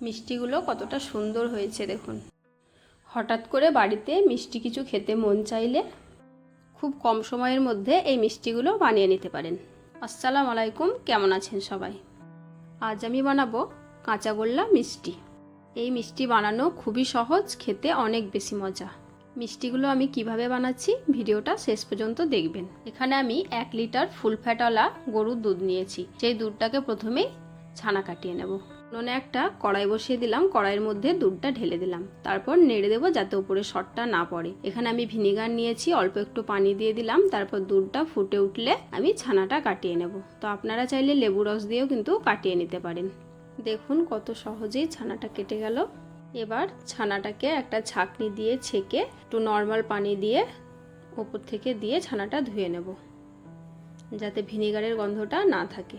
মিষ্টিগুলো কতটা সুন্দর হয়েছে দেখুন। হঠাৎ করে বাড়িতে মিষ্টি কিছু খেতে মন চাইলে খুব কম সময়ের মধ্যে এই মিষ্টিগুলো বানিয়ে নিতে পারেন। আসসালামু আলাইকুম, কেমন আছেন সবাই? আজ আমি বানাবো কাঁচাগোল্লা মিষ্টি। এই মিষ্টি বানানো খুবই সহজ, খেতে অনেক বেশি মজা। মিষ্টিগুলো আমি কীভাবে বানাচ্ছি ভিডিওটা শেষ পর্যন্ত দেখবেন। এখানে আমি এক লিটার ফুল ফ্যাটওয়ালা গরুর দুধ নিয়েছি। সেই দুধটাকে প্রথমেই ছানা কাটিয়ে নেব। উনুনে একটা কড়াই বসিয়ে দিলাম, কড়াইয়ের মধ্যে দুধটা ঢেলে দিলাম। তারপর নেড়ে দেবো যাতে উপরে শটটা না পড়ে। এখানে আমি ভিনিগার নিয়েছি, অল্প একটু পানি দিয়ে দিলাম, তারপর দুধটা ফুটে উঠলে আমি ছানাটা কাটিয়ে নেব। তো আপনারা চাইলে লেবু রস দিয়েও কিন্তু কাটিয়ে নিতে পারেন। দেখুন কত সহজেই ছানাটা কেটে গেল। এবার ছানাটাকে একটা ছাকনি দিয়ে ছেঁকে একটু নর্মাল পানি দিয়ে ওপর থেকে দিয়ে ছানাটা ধুয়ে নেব, যাতে ভিনিগারের গন্ধটা না থাকে।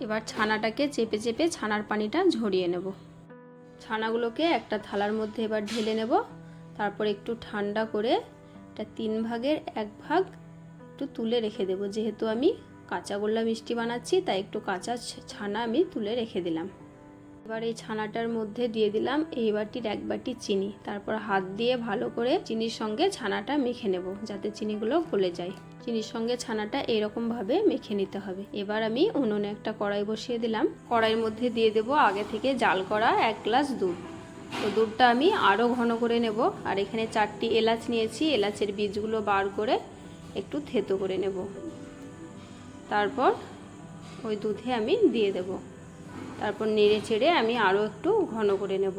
এবার ছানাটাকে চেপে চেপে ছানার পানিটা ঝরিয়ে নেব। ছানাগুলোকে একটা থালার মধ্যে এবার ঢেলে নেব। তারপর একটু ঠান্ডা করে এটা তিন ভাগের এক ভাগ একটু তুলে রেখে দেব। যেহেতু আমি কাঁচাগোল্লা মিষ্টি বানাচ্ছি, তাই একটু কাঁচা ছানা আমি তুলে রেখে দিলাম। এবার এই ছানাটার মধ্যে দিয়ে দিলাম এই বাটির এক বাটি চিনি। তারপর হাত দিয়ে ভালো করে চিনির সঙ্গে ছানাটা মেখে নেব যাতে চিনিগুলো গলে যায়। চিনির সঙ্গে ছানাটা এরকম ভাবে মেখে নিতে হবে। এবার আমি উনুনে একটা কড়াই বসিয়ে দিলাম। কড়াইয়ের মধ্যে দিয়ে দেব আগে থেকে জাল করা এক গ্লাস দুধ। তো দুধটা আমি আরও ঘন করে নেব। আর এখানে চারটি এলাচ নিয়েছি। এলাচের বীজগুলো বার করে একটু থেতো করে নেব। তারপর ওই দুধে আমি দিয়ে দেব। তারপর নেড়ে চেড়ে আমি আরও একটু ঘন করে নেব।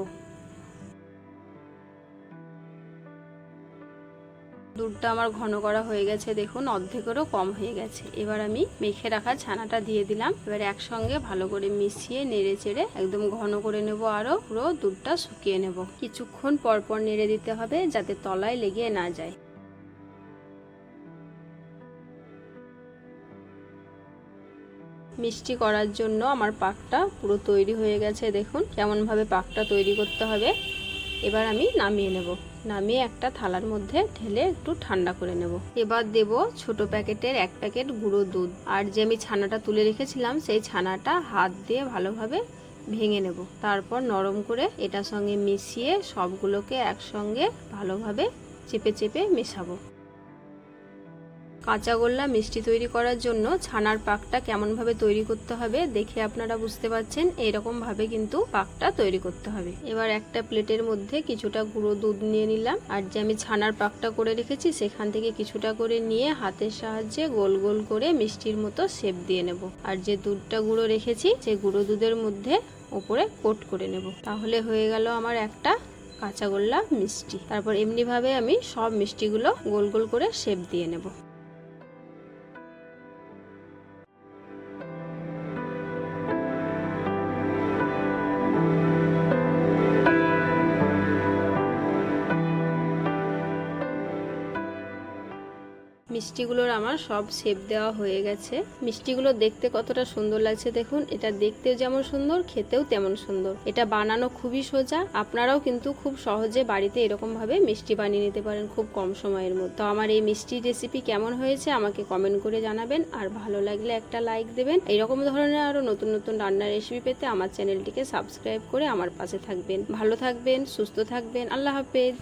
দুধটা আমার ঘন করা হয়ে গেছে, দেখুন, অর্ধেকেরও কম হয়ে গেছে। এবার আমি মেখে রাখা ছানাটা দিয়ে দিলাম। এবার একসঙ্গে ভালো করে মিশিয়ে নেড়ে চেড়ে একদম ঘন করে নেব আরও পুরো দুধটা শুকিয়ে নেব। কিছুক্ষণ পর পর নেড়ে দিতে হবে যাতে তলায় লেগে না যায়। মিষ্টি করার জন্য আমার পাকটা পুরো তৈরি হয়ে গেছে, দেখুন কেমনভাবে পাকটা তৈরি করতে হবে। এবার আমি নামিয়ে নেব। নামিয়ে একটা থালার মধ্যে ঢেলে একটু ঠান্ডা করে নেব। এবার দেব ছোট প্যাকেটের এক প্যাকেট গুঁড়ো দুধ। আর যে আমি ছানাটা তুলে রেখেছিলাম, সেই ছানাটা হাত দিয়ে ভালোভাবে ভেঙে নেব। তারপর নরম করে এটার সঙ্গে মিশিয়ে সবগুলোকে একসঙ্গে ভালোভাবে চেপে চেপে মেশাবো। কাঁচা গোল্লা মিষ্টি তৈরি করার জন্য ছানার পাকটা কেমনভাবে তৈরি করতে হবে দেখে আপনারা বুঝতে পারছেন এইরকমভাবে কিন্তু পাকটা তৈরি করতে হবে। এবার একটা প্লেটের মধ্যে কিছুটা গুঁড়ো দুধ নিয়ে নিলাম। আর যে আমি ছানার পাকটা করে রেখেছি, সেখান থেকে কিছুটা করে নিয়ে হাতের সাহায্যে গোল গোল করে মিষ্টির মতো শেপ দিয়ে নেব। আর যে দুধটা গুঁড়ো রেখেছি সেই গুঁড়ো দুধের মধ্যে ওপরে কোট করে নেব। তাহলে হয়ে গেল আমার একটা কাঁচাগোল্লা মিষ্টি। তারপর এমনিভাবে আমি সব মিষ্টিগুলো গোল গোল করে শেপ দিয়ে নেব। মিষ্টিগুলোর আমার সব শেপ দেওয়া হয়ে গেছে। মিষ্টিগুলো দেখতে কতটা সুন্দর লাগছে দেখুন, এটা দেখতেও যেমন সুন্দর, খেতেও তেমন সুন্দর। এটা বানানো খুবই সোজা, আপনারাও কিন্তু খুব সহজে বাড়িতে এরকম ভাবে মিষ্টি বানিয়ে নিতে পারেন খুব কম সময়ের মধ্যে। তো আমার এই মিষ্টি রেসিপি কেমন হয়েছে আমাকে কমেন্ট করে জানাবেন, আর ভালো লাগলে একটা লাইক দেবেন। এইরকম ধরনের আরও নতুন নতুন রান্নার রেসিপি পেতে আমার চ্যানেলটিকে সাবস্ক্রাইব করে আমার পাশে থাকবেন। ভালো থাকবেন, সুস্থ থাকবেন, আল্লাহ হাফেজ।